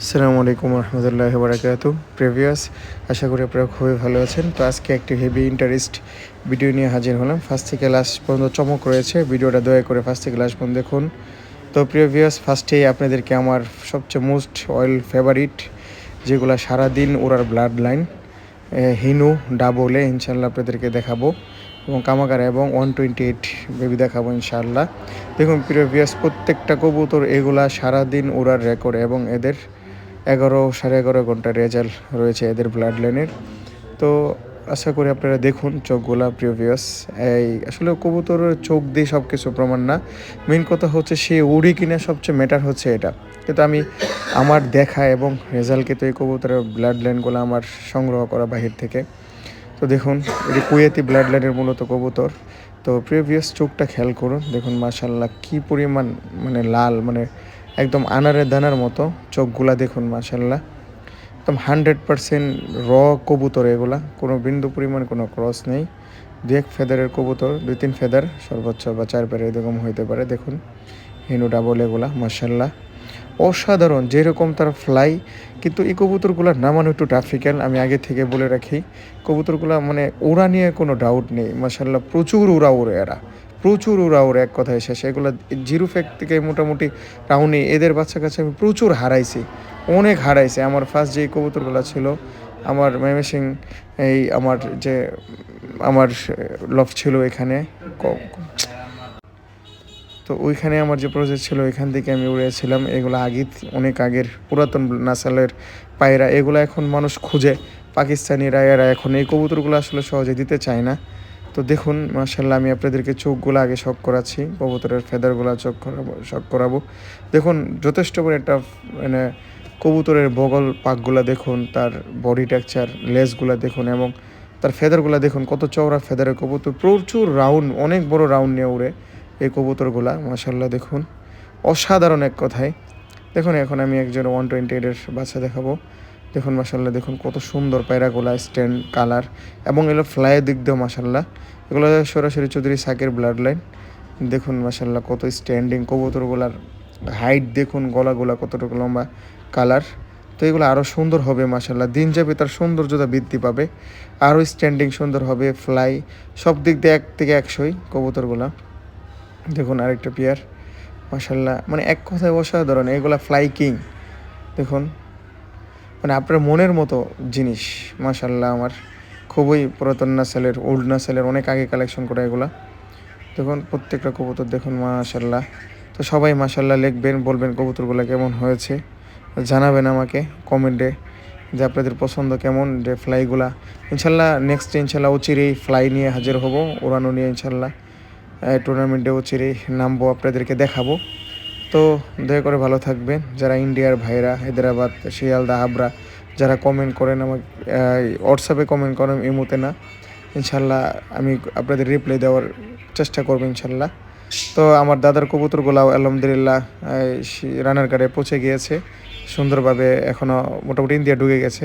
আসসালামু আলাইকুম রহমতুল্লাহ বারাকাতু। প্রিভিয়াস আশা করি আপনারা খুবই ভালো আছেন। তো আজকে একটি হেভি ইন্টারেস্ট ভিডিও নিয়ে হাজির হলাম। ফার্স্ট থেকে লাস্ট পর্যন্ত চমক রয়েছে। ভিডিওটা দয়া করে ফার্স্ট থেকে লাস্ট পর্যন্ত দেখুন। তো প্রিভিয়াস ফার্স্টেই আপনাদেরকে আমার সবচেয়ে মোস্ট অয়েল ফেভারিট যেগুলো সারাদিন ওরার ব্লাড লাইন হিনু ডাবলে ইনশাল্লাহ আপনাদেরকে দেখাবো। এবং কামাকারা এবং ওয়ান টোয়েন্টি এইট বেবি দেখাবো ইনশাআল্লাহ। দেখুন প্রিভিয়াস প্রত্যেকটা কবুতর এগুলা সারাদিন ওরার রেকর্ড এবং এদের এগারো, সাড়ে এগারো ঘণ্টা রেজাল্ট রয়েছে এদের ব্লাড লাইনের তো আশা করি আপনারা দেখুন, চোখগুলা প্রিভিয়াস এই আসলে কবুতরের চোখ দিয়ে সব কিছু প্রমাণ না। মেন কথা হচ্ছে সে উড়ি কিনা সবচেয়ে ম্যাটার হচ্ছে এটা। কিন্তু আমি, আমার দেখা এবং রেজাল্টকে তো এই কবুতরের ব্লাড লাইনগুলো আমার সংগ্রহ করা বাহির থেকে। তো দেখুন, এটি কুয়েতি ব্লাড লাইনের মূলত কবুতর। তো প্রিভিয়াস চোখটা খেয়াল করুন। দেখুন মাশাল্লাহ কি পরিমাণ মানে লাল মানে একদম আনারের দানার মতো চোখগুলা দেখুন মাশাল্লাহ একদম হান্ড্রেড পারসেন্ট র কবুতর এগুলা। কোনো বিন্দু পরিমাণ কোনো ক্রস নেই। দু এক ফেদারের কবুতর, দুই তিন ফেদার, সর্বোচ্চ বা চার পেরে এরকম হইতে পারে, দেখুন। হিনু ডাবল এগুলা মার্শাল্লাহ অসাধারণ, যেরকম তার ফ্লাই কিন্তু এই কবুতরগুলোর নামানো একটু ট্রাফিক্যাল আমি আগে থেকে বলে রাখি, কবুতরগুলো মানে ওরা নিয়ে কোনো ডাউট নেই মার্শাল্লাহ প্রচুর উড়া ওড়ে এরা। প্রচুর উড়া ওড়ে এক কথায় শেষ। এগুলো জিরো ফ্যাক্ট থেকে মোটামুটি রাউন্ডে এদের বাচ্চা কাছে আমি প্রচুর হারাইছি, অনেক হারাইছে। আমার ফার্স্ট যে কবুতরগুলো ছিল, আমার মেমেসিং এই আমার যে, আমার লফ ছিল এখানে তো ওইখানে আমার যে প্রজেক্ট ছিল, ওইখান থেকে আমি উড়েছিলাম। এগুলো আগে অনেক আগের, পুরাতন নাসালের পায়রা, এগুলো এখন মানুষ খুঁজে। পাকিস্তানিরা এরা এখন এই কবুতরগুলো আসলে সহজে দিতে চায় না। তো দেখুন মার্শাল্লাহ আমি আপনাদেরকে চোখগুলো আগে শখ করাচ্ছি, কবুতরের ফেদারগুলো চোখ করাবো, শখ করাবো। দেখুন, যথেষ্ট করে একটা মানে কবুতরের বগল পাকগুলো দেখুন, তার বডি টেক্সচার লেসগুলো দেখুন এবং তার ফেদারগুলো দেখুন, কত চওড়া ফেদারের কবুতর, প্রচুর রাউন্ড অনেক বড় রাউন্ড নিয়ে উড়ে এই কবুতরগুলা মাসাল্লাহ দেখুন। অসাধারণ এক কথায়। দেখুন, এখন আমি একজন ওয়ান টোয়েন্টি এইটের বাচ্চা দেখাবো। দেখুন মাসাল্লাহ দেখুন কত সুন্দর প্যারাগোলা স্ট্যান্ড কালার এবং এগুলো ফ্লাইয়ের দিক দিয়েও মাসাল্লাহ এগুলো সরাসরি চৌধুরী সাকের ব্লাড লাইন। দেখুন মাসাল্লাহ কত স্ট্যান্ডিং কবুতরগুলার হাইট দেখুন গলাগুলা কতটুকু লম্বা কালার। তো এগুলো আরও সুন্দর হবে মাসাল্লাহ দিন যাবে তার সৌন্দর্যতা বৃদ্ধি পাবে আরও স্ট্যান্ডিং সুন্দর হবে ফ্লাই সব দিক দিয়ে এক থেকে একশোই কবুতরগুলা। দেখুন, আরেকটা পেয়ার মাসাল্লাহ মানে এক কথায় অসাধারণ, এগুলা ফ্লাই কিং দেখুন মানে আপনার মনের মতো জিনিস মাসাল্লাহ আমার। খুবই পুরাতন নাসালের ওল্ড নাসালের অনেক আগে কালেকশন করা এগুলা। দেখুন, প্রত্যেকটা কবুতর দেখুন মাশাল্লাহ তো সবাই মাশাল্লাহ লিখবেন, বলবেন কবুতরগুলো কেমন হয়েছে। জানাবেন আমাকে কমেন্টে যে আপনাদের পছন্দ কেমন, যে ফ্লাইগুলা। ইনশাল্লাহ নেক্সট ইনশাল্লাহ অচিরেই ফ্লাই নিয়ে হাজির হব ওড়ানো নিয়ে ইনশাল্লাহ টুর্নামেন্টে অচিরেই নামবো, আপনাদেরকে দেখাবো। তো দয়া করে ভালো থাকবেন। যারা ইন্ডিয়ার ভাইরা, হায়দ্রাবাদ, শিয়ালদা, হাবড়া, যারা কমেন্ট করেন আমাকে হোয়াটসঅ্যাপে কমেন্ট করেন ইমুতে না। ইনশাল্লাহ আমি আপনাদের রিপ্লাই দেওয়ার চেষ্টা করব ইনশাল্লাহ। তো আমার দাদার কবুতরগুলাও আলহামদুলিল্লাহ রানার কারে পৌঁছে গিয়েছে। সুন্দরভাবে এখনও মোটামুটি ইন্ডিয়া ঢুকে গেছে।